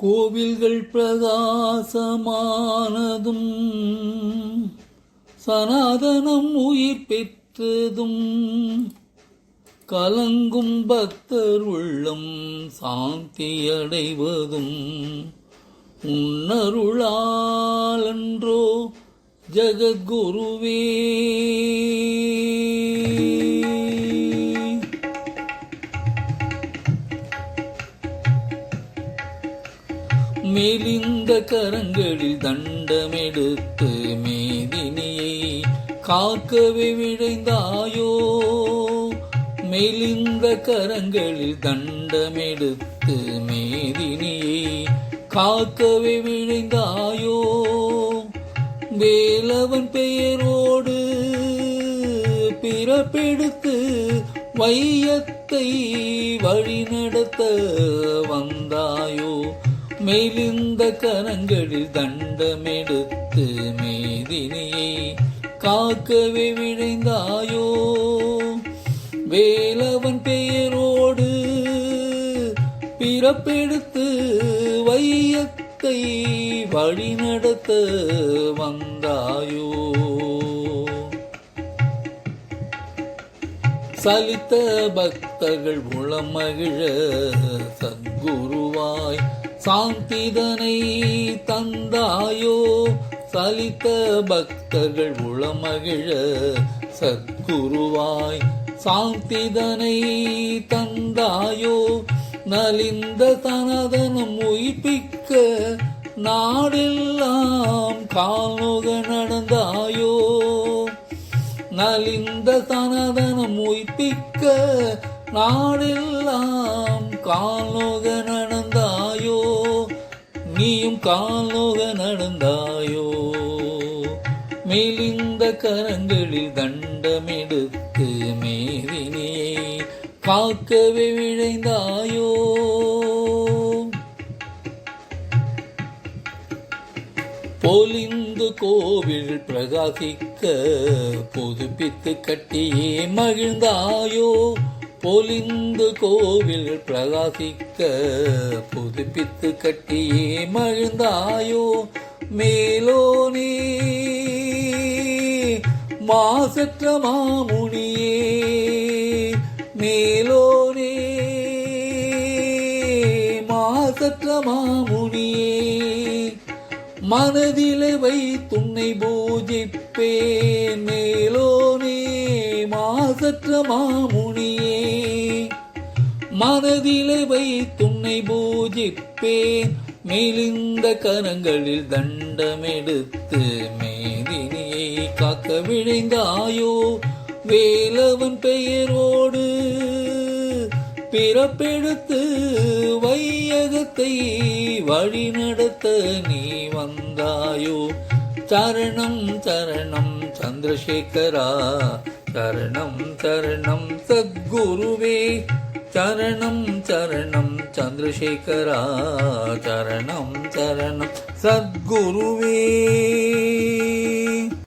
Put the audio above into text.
கோவில்கள் பிரகாசமானதும் சனாதனம் உயிர் பெற்றதும் கலங்கும் பக்தர் உள்ளம் சாந்தியடைவதும். உன்னருளாலன்றோ ஜகத்குருவே. மேலிந்த கரங்களில் தண்டமெடுத்து மேதினியை காக்கவே விழைந்தாயோ? மேலிந்த கரங்களில் தண்டமெடுத்து மேதினியை காக்கவே விழைந்தாயோ? வேலவன் பெயரோடு பிறப்பெடுத்து வையத்தை வழிநடத்த வந்தாயோ? மேலிந்த கரங்களில் தண்டமெடுத்து மேதினியை காக்கவே விழைந்தாயோ? வேலவன் பெயரோடு பிறப்பெடுத்து வையத்தை வழிநடத்த வந்தாயோ? சலித்த பக்தர்கள் உளமகிழ சத்குருவாய் சாந்திதனை தந்தாயோ? சலித்த பக்தர்கள் உளமகிழ சத்குருவாய். சாந்திதனை தந்தாயோ? நலிந்த தனதனம் உயிப்பிக்க நாடெல்லாம் கால்நோக நடந்தாயோ? நலிந்த தனதனம் உயிப்பிக்க நாடெல்லாம் கால்நோக நடந்தாயோ நீயும் காலோக நடந்தாயோ? மெலிந்த கரங்களில் தண்டமெடுத்து மேதினியை காக்கவே விழைந்தாயோ? பொலிந்து கோவில் பிரகாசிக்க புதுப்பித்து கட்டியே மகிழ்ந்தாயோ? பொலிந்து கோவில் பிரகாசிக்க புதுப்பித்து கட்டியே மகிழ்ந்தாயோ மேலோ நீ. மாசற்ற மாமுனியே மேலோ நீ. மாசற்ற மாமுனியே மனதிலே வைத்துன்னை பூஜிப்பேன். நீ மாசற்ற மாமுனியே. மனதிலே வைத்துன்னை பூஜிப்பேன். மேலிந்த கரங்களில் தண்டமெடுத்து மேதினியை காக்க விழைந்தாயோ? வேலவன் பெயரோடு பிறப்பெடுத்து வையகத்தை வழிநடத்த நீ வந்தாயோ? சரணம் சரணம் சந்திரசேகரா சரணம் சரணம் சத்குருவே. சரணம் சரணம் சந்திரசேகரா. சரணம் சரணம் சத்குருவே.